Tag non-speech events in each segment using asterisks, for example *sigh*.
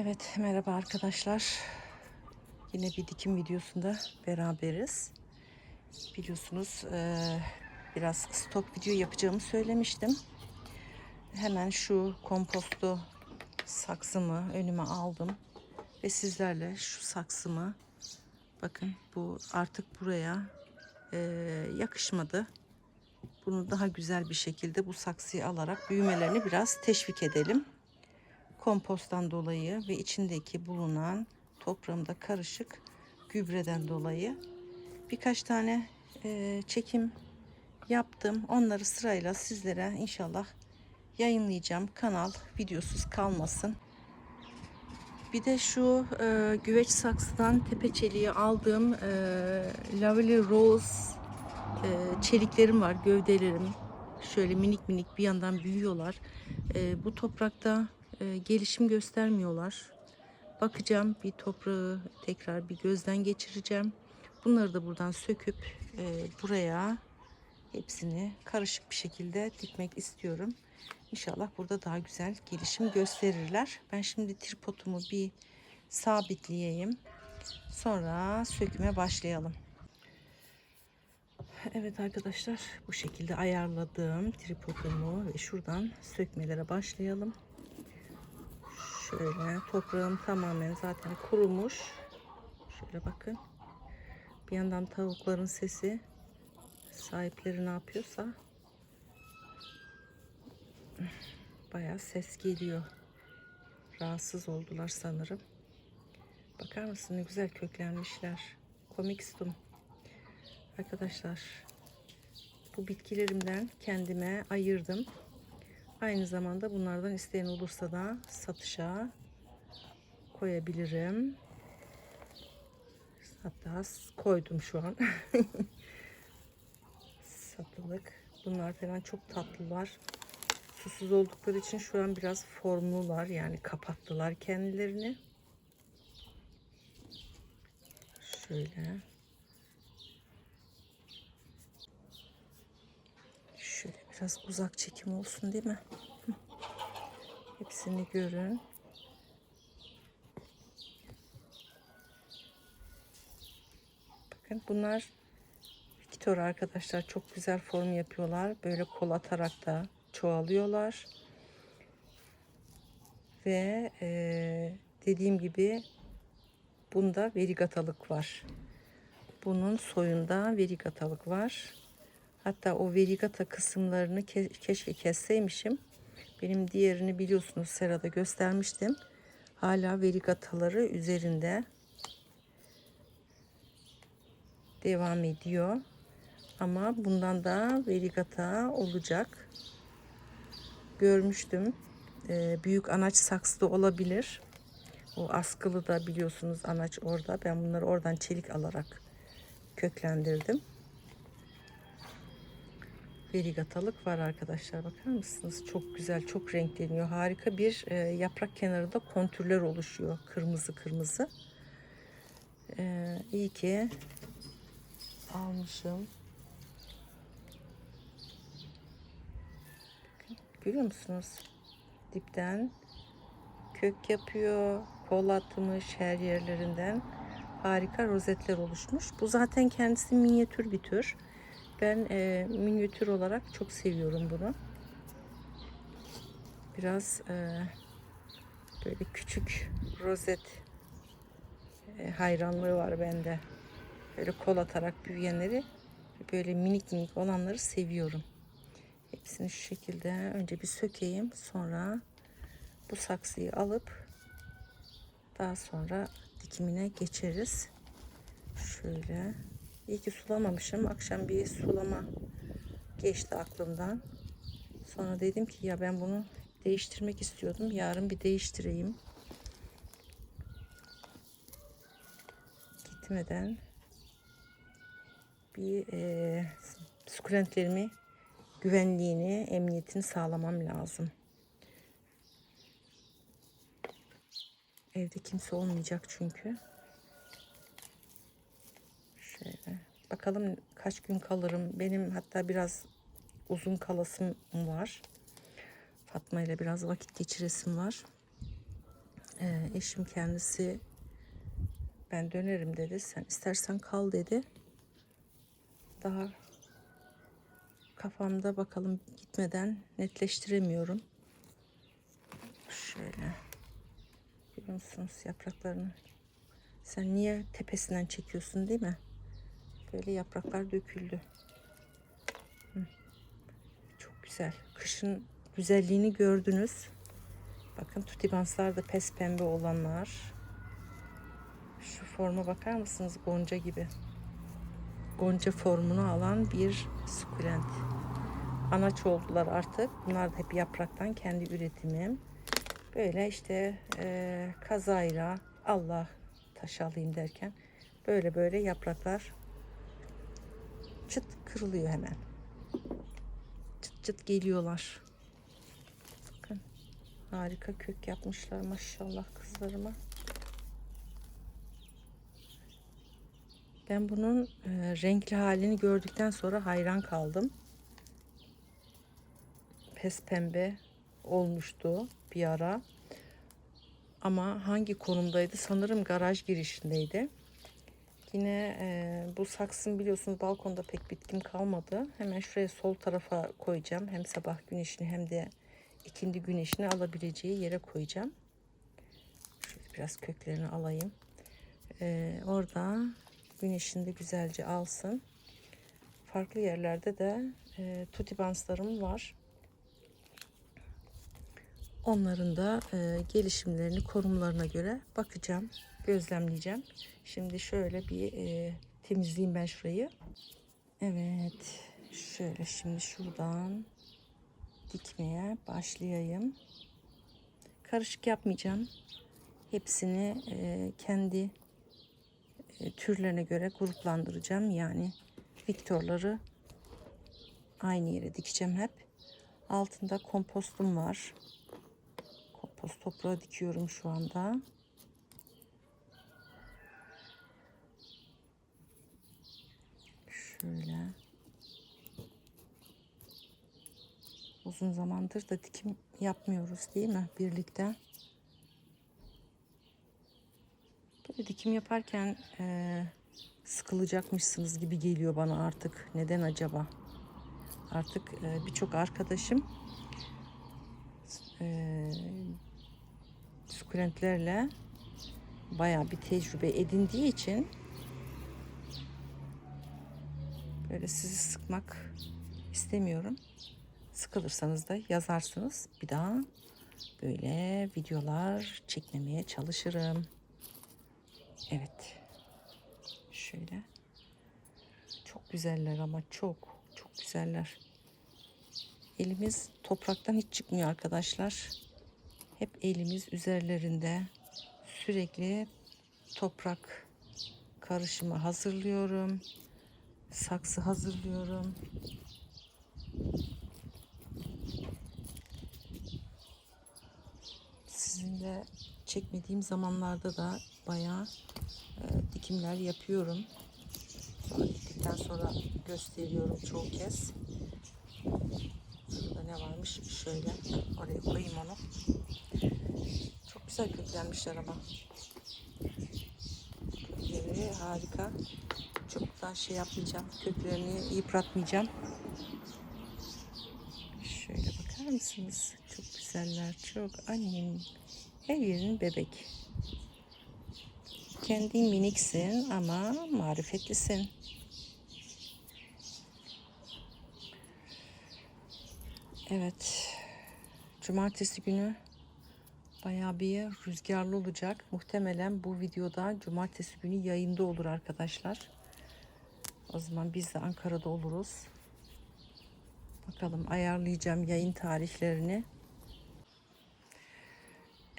Evet merhaba arkadaşlar. Yine bir dikim videosunda beraberiz. Biliyorsunuz eee, biraz stok video yapacağımı söylemiştim. Hemen şu kompostu saksımı önüme aldım. Ve sizlerle şu saksımı bakın bu artık buraya eee, yakışmadı. Bunu daha güzel bir şekilde bu saksıyı alarak büyümelerini biraz teşvik edelim komposttan dolayı ve içindeki bulunan toprağımda karışık gübreden dolayı birkaç tane e, çekim yaptım. Onları sırayla sizlere inşallah yayınlayacağım. Kanal videosuz kalmasın. Bir de şu e, güveç saksıdan tepe çeliği aldığım e, Lovely Rose e, çeliklerim var, gövdelerim. Şöyle minik minik bir yandan büyüyorlar. E, bu toprakta e, gelişim göstermiyorlar. Bakacağım bir toprağı tekrar bir gözden geçireceğim. Bunları da buradan söküp e, buraya hepsini karışık bir şekilde dikmek istiyorum. İnşallah burada daha güzel gelişim gösterirler. Ben şimdi tripodumu bir sabitleyeyim. Sonra söküme başlayalım. Evet arkadaşlar bu şekilde ayarladığım tripodumu ve şuradan sökmelere başlayalım. Şöyle toprağım tamamen zaten kurumuş. Şöyle bakın. Bir yandan tavukların sesi sahipleri ne yapıyorsa bayağı ses geliyor. Rahatsız oldular sanırım. Bakar mısın ne güzel köklenmişler. Komikstum. Arkadaşlar bu bitkilerimden kendime ayırdım. Aynı zamanda bunlardan isteyen olursa da satışa koyabilirim. Hatta koydum şu an. *laughs* Satılık. Bunlar falan çok tatlılar. Susuz oldukları için şu an biraz formlular. Yani kapattılar kendilerini. Şöyle. Şöyle biraz uzak çekim olsun değil mi? Hepsini görün. Bakın bunlar Victor arkadaşlar çok güzel form yapıyorlar. Böyle kol atarak da çoğalıyorlar. Ve eee, dediğim gibi bunda verigatalık var. Bunun soyunda verigatalık var. Hatta o verigata kısımlarını ke- keşke kesseymişim. Benim diğerini biliyorsunuz serada göstermiştim. Hala verigataları üzerinde devam ediyor. Ama bundan da verigata olacak. Görmüştüm. Ee, büyük anaç saksı da olabilir. O askılı da biliyorsunuz anaç orada. Ben bunları oradan çelik alarak köklendirdim verigatalık var arkadaşlar. Bakar mısınız? Çok güzel, çok renkleniyor. Harika bir e, yaprak kenarında kontürler oluşuyor. Kırmızı kırmızı. E, iyi ki almışım. Görüyor musunuz? Dipten kök yapıyor. Kol atmış her yerlerinden. Harika rozetler oluşmuş. Bu zaten kendisi minyatür bir tür. Ben e, minyatür olarak çok seviyorum bunu. Biraz e, böyle küçük rozet e, hayranlığı var bende. Böyle kol atarak büyüyenleri böyle minik minik olanları seviyorum. Hepsini şu şekilde önce bir sökeyim. Sonra bu saksıyı alıp daha sonra dikimine geçeriz. Şöyle İyi ki sulamamışım. Akşam bir sulama geçti aklımdan. Sonra dedim ki ya ben bunu değiştirmek istiyordum. Yarın bir değiştireyim. Gitmeden bir e, sukulentlerimi güvenliğini, emniyetini sağlamam lazım. Evde kimse olmayacak çünkü. Şöyle. Bakalım kaç gün kalırım. Benim hatta biraz uzun kalasım var. Fatma ile biraz vakit geçiresim var. Ee, eşim kendisi ben dönerim dedi. Sen istersen kal dedi. Daha kafamda bakalım gitmeden netleştiremiyorum. Şöyle. Görüyor musunuz yapraklarını? Sen niye tepesinden çekiyorsun değil mi? Böyle yapraklar döküldü. Çok güzel. Kışın güzelliğini gördünüz. Bakın tutibanslar da pes pembe olanlar. Şu forma bakar mısınız? Gonca gibi. Gonca formunu alan bir sukulent. Anaç oldular artık. Bunlar da hep yapraktan kendi üretimim. Böyle işte e, kazayla Allah taş alayım derken böyle böyle yapraklar çıt kırılıyor hemen. Çıt çıt geliyorlar. Bakın harika kök yapmışlar maşallah kızlarıma. Ben bunun e, renkli halini gördükten sonra hayran kaldım. Pes pembe olmuştu bir ara. Ama hangi konumdaydı? Sanırım garaj girişindeydi. Yine e, bu saksın biliyorsunuz balkonda pek bitkim kalmadı. Hemen şuraya sol tarafa koyacağım. Hem sabah güneşini hem de ikindi güneşini alabileceği yere koyacağım. Şöyle biraz köklerini alayım. E, orada güneşini de güzelce alsın. Farklı yerlerde de e, tutibanslarım var. Onların da e, gelişimlerini, korumlarına göre bakacağım, gözlemleyeceğim. Şimdi şöyle bir e, temizleyeyim ben şurayı. Evet, şöyle şimdi şuradan dikmeye başlayayım. Karışık yapmayacağım. Hepsini e, kendi e, türlerine göre gruplandıracağım. Yani Viktorları aynı yere dikeceğim hep. Altında kompostum var. Kompost toprağı dikiyorum şu anda. Şöyle. Uzun zamandır da dikim yapmıyoruz değil mi birlikte? Böyle dikim yaparken e, sıkılacakmışsınız gibi geliyor bana artık. Neden acaba? Artık e, birçok arkadaşım e, sukulentlerle bayağı bir tecrübe edindiği için böyle sizi sıkmak istemiyorum. Sıkılırsanız da yazarsınız. Bir daha böyle videolar çekmemeye çalışırım. Evet. Şöyle. Çok güzeller ama çok çok güzeller. Elimiz topraktan hiç çıkmıyor arkadaşlar. Hep elimiz üzerlerinde. Sürekli toprak karışımı hazırlıyorum. Saksı hazırlıyorum. Sizinle çekmediğim zamanlarda da bayağı e, dikimler yapıyorum. Sonra diktikten sonra gösteriyorum çoğu kez. Şurada ne varmış? Şöyle oraya koyayım onu. Çok güzel köklenmişler ama. Kökleri harika. Çok daha şey yapmayacağım. Köklerini yıpratmayacağım. Şöyle bakar mısınız? Çok güzeller. Çok annem. Her yerin bebek. Kendin miniksin ama marifetlisin. Evet. Cumartesi günü bayağı bir rüzgarlı olacak. Muhtemelen bu videoda cumartesi günü yayında olur arkadaşlar. O zaman biz de Ankara'da oluruz. Bakalım ayarlayacağım yayın tarihlerini.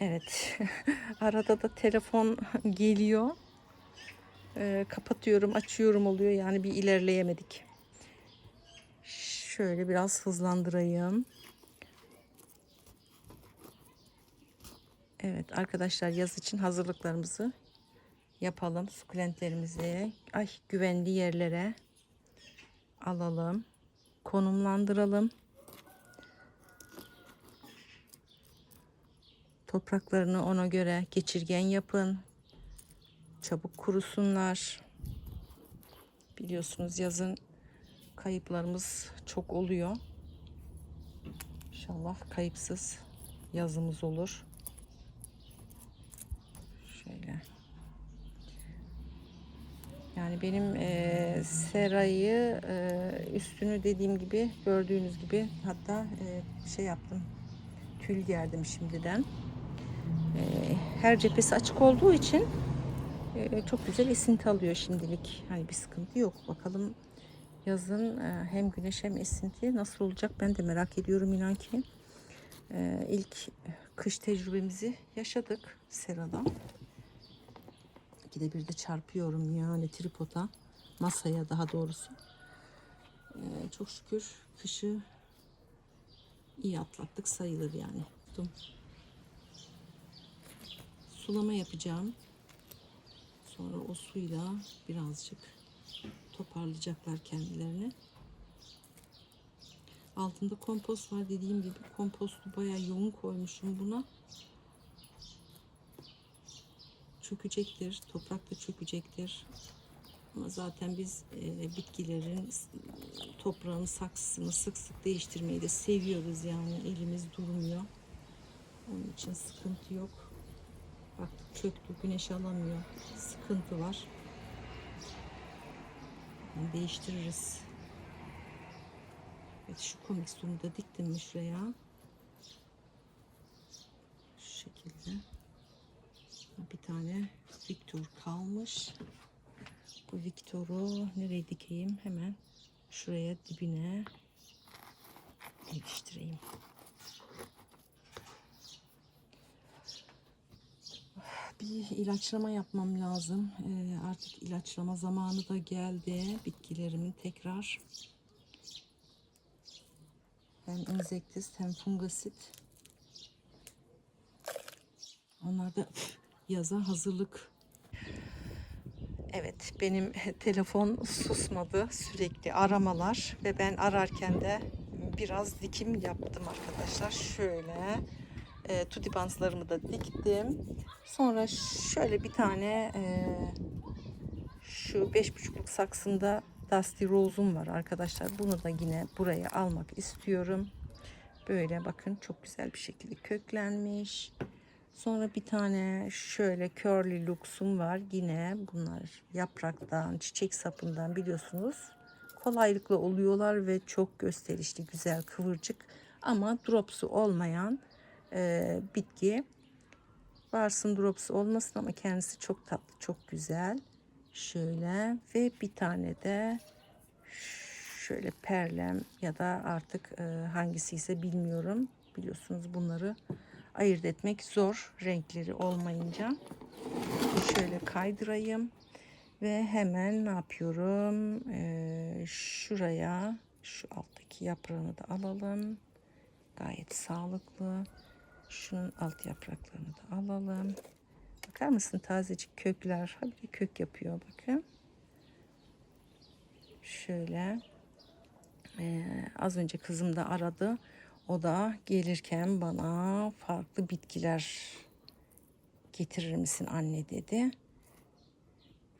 Evet. *laughs* Arada da telefon *laughs* geliyor. Ee, kapatıyorum, açıyorum oluyor. Yani bir ilerleyemedik. Şöyle biraz hızlandırayım. Evet arkadaşlar yaz için hazırlıklarımızı yapalım. Sukulentlerimizi ay güvenli yerlere alalım. Konumlandıralım. Topraklarını ona göre geçirgen yapın. Çabuk kurusunlar. Biliyorsunuz yazın kayıplarımız çok oluyor. İnşallah kayıpsız yazımız olur. Şöyle. Yani benim e, serayı e, üstünü dediğim gibi gördüğünüz gibi hatta e, şey yaptım tül gerdim şimdiden. E, her cephesi açık olduğu için e, çok güzel esinti alıyor şimdilik. Hani bir sıkıntı yok. Bakalım yazın e, hem güneş hem esinti nasıl olacak ben de merak ediyorum inan ki. E, ilk kış tecrübemizi yaşadık serada. İkide bir de çarpıyorum yani tripoda masaya daha doğrusu. E, çok şükür kışı iyi atlattık sayılır yani. Tuttum. Sulama yapacağım. Sonra o suyla birazcık toparlayacaklar kendilerini. Altında kompost var dediğim gibi kompostu bayağı yoğun koymuşum buna. Çökecektir, toprak da çökecektir. Ama zaten biz e, bitkilerin toprağını, saksısını sık sık değiştirmeyi de seviyoruz yani elimiz durmuyor. Onun için sıkıntı yok. Baktık çöktü, güneş alamıyor. Sıkıntı var. Yani değiştiririz. Evet şu komisyonu da diktim mi şuraya? Şu şekilde. Bir tane Victor kalmış. Bu Victor'u nereye dikeyim? Hemen şuraya dibine iliştireyim. Bir ilaçlama yapmam lazım. Ee, artık ilaçlama zamanı da geldi. Bitkilerimin tekrar hem insektis hem fungasit. Onlar da *laughs* yaza hazırlık. Evet benim *laughs* telefon susmadı sürekli aramalar ve ben ararken de biraz dikim yaptım arkadaşlar. Şöyle e, tudibanslarımı da diktim. Sonra şöyle bir tane e, şu beş buçukluk saksında Dusty Rose'um var arkadaşlar. Bunu da yine buraya almak istiyorum. Böyle bakın çok güzel bir şekilde köklenmiş. Sonra bir tane şöyle curly luxum var. Yine bunlar yapraktan, çiçek sapından biliyorsunuz. Kolaylıkla oluyorlar ve çok gösterişli, güzel, kıvırcık ama dropsu olmayan e, bitki. Varsın dropsu olmasın ama kendisi çok tatlı, çok güzel. Şöyle ve bir tane de şöyle perlem ya da artık e, hangisi ise bilmiyorum. Biliyorsunuz bunları ayırt etmek zor renkleri olmayınca. Şöyle kaydırayım ve hemen ne yapıyorum? Ee, şuraya şu alttaki yaprağını da alalım. Gayet sağlıklı. Şunun alt yapraklarını da alalım. Bakar mısın tazecik kökler. Habire kök yapıyor bakın. Şöyle. Ee, az önce kızım da aradı. O da gelirken bana farklı bitkiler getirir misin anne dedi.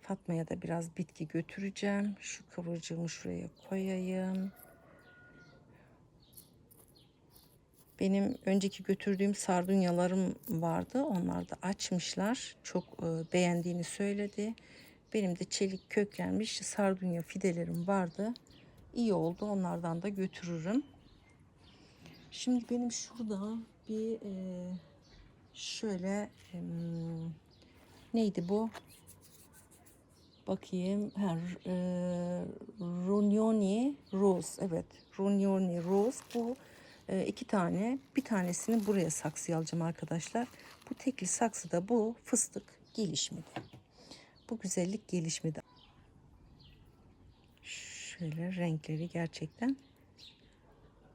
Fatma'ya da biraz bitki götüreceğim. Şu kıvırcığımı şuraya koyayım. Benim önceki götürdüğüm sardunyalarım vardı. Onlar da açmışlar. Çok e, beğendiğini söyledi. Benim de çelik köklenmiş sardunya fidelerim vardı. İyi oldu. Onlardan da götürürüm. Şimdi benim şurada bir e, şöyle e, neydi bu? Bakayım. Ha, e, Runioni Rose. Evet. Runioni Rose. Bu e, iki tane. Bir tanesini buraya saksıya alacağım arkadaşlar. Bu tekli saksıda bu fıstık gelişmedi. Bu güzellik gelişmedi. Şöyle renkleri gerçekten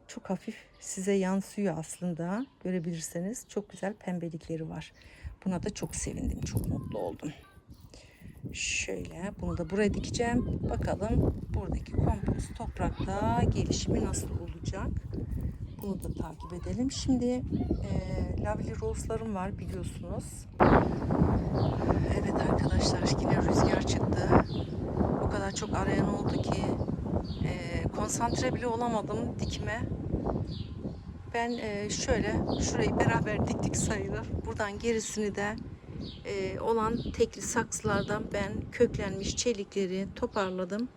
çok hafif size yansıyor aslında. Görebilirseniz çok güzel pembelikleri var. Buna da çok sevindim. Çok mutlu oldum. Şöyle bunu da buraya dikeceğim. Bakalım buradaki kompost toprakta gelişimi nasıl olacak. Bunu da takip edelim. Şimdi e, Lovely Rose'larım var biliyorsunuz. Evet arkadaşlar yine rüzgar çıktı. O kadar çok arayan oldu ki e, konsantre bile olamadım dikime. Ben e, şöyle şurayı beraber diktik sayılır. Buradan gerisini de e, olan tekli saksılardan ben köklenmiş çelikleri toparladım.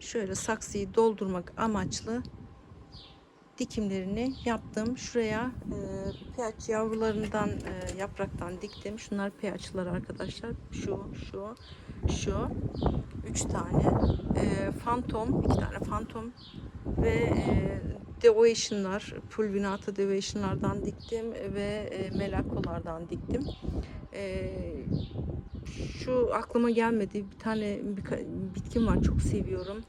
Şöyle saksıyı doldurmak amaçlı dikimlerini yaptım. Şuraya e, pH yavrularından e, yapraktan diktim. Şunlar pH'lar arkadaşlar. Şu, şu, şu. Üç tane. E, Phantom, iki tane Phantom ve e, Devotion'lar, Pulvinata Devotion'lardan diktim ve e, Melakolardan diktim. E, şu aklıma gelmedi. Bir tane birka- bitkim var çok seviyorum.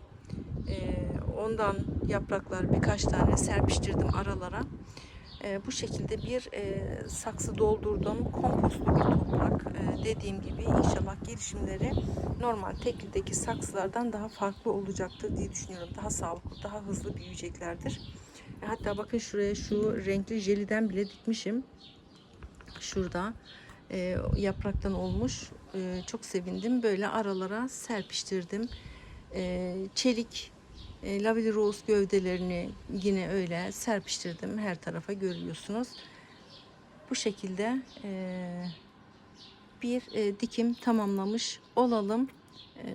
Ee, ondan yapraklar birkaç tane serpiştirdim aralara. Ee, bu şekilde bir e, saksı doldurdum. Kompostlu bir toprak. Ee, dediğim gibi inşallah gelişimleri normal teklideki saksılardan daha farklı olacaktır diye düşünüyorum. Daha sağlıklı, daha hızlı büyüyeceklerdir. E, Hatta bakın şuraya şu renkli jeliden bile dikmişim. Şurada e, yapraktan olmuş. Çok sevindim. Böyle aralara serpiştirdim. Çelik e, Lovely Rose gövdelerini yine öyle serpiştirdim. Her tarafa görüyorsunuz. Bu şekilde e, bir e, dikim tamamlamış olalım. E,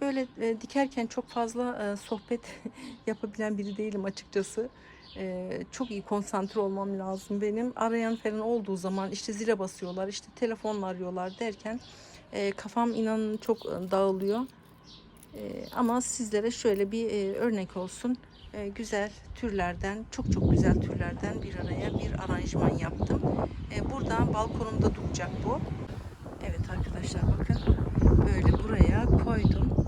böyle e, dikerken çok fazla e, sohbet *laughs* yapabilen biri değilim açıkçası. E, çok iyi konsantre olmam lazım benim. Arayan falan olduğu zaman işte zile basıyorlar, işte telefonla arıyorlar derken e, kafam inanın çok e, dağılıyor. E, ama sizlere şöyle bir e, örnek olsun. E, güzel türlerden, çok çok güzel türlerden bir araya bir aranjman yaptım. E, burada balkonumda duracak bu. Evet arkadaşlar bakın böyle buraya koydum.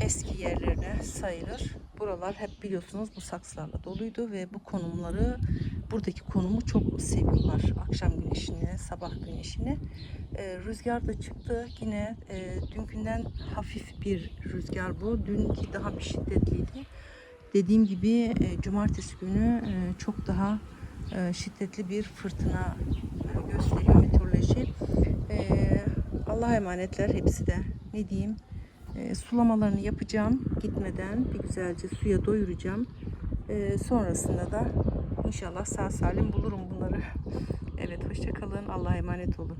Eski yerlerine sayılır. Buralar hep biliyorsunuz bu saksılarla doluydu ve bu konumları buradaki konumu çok seviyorlar. Akşam güneşini, sabah güneşini. Ee, rüzgar da çıktı. Yine e, dünkünden hafif bir rüzgar bu. Dünkü daha bir şiddetliydi. Dediğim gibi e, cumartesi günü e, çok daha e, şiddetli bir fırtına gösteriyor meteoroloji. E, Allah'a emanetler hepsi de. Ne diyeyim? E, sulamalarını yapacağım gitmeden bir güzelce suya doyuracağım. E, sonrasında da inşallah sağ salim bulurum bunları. Evet hoşçakalın. Allah'a emanet olun.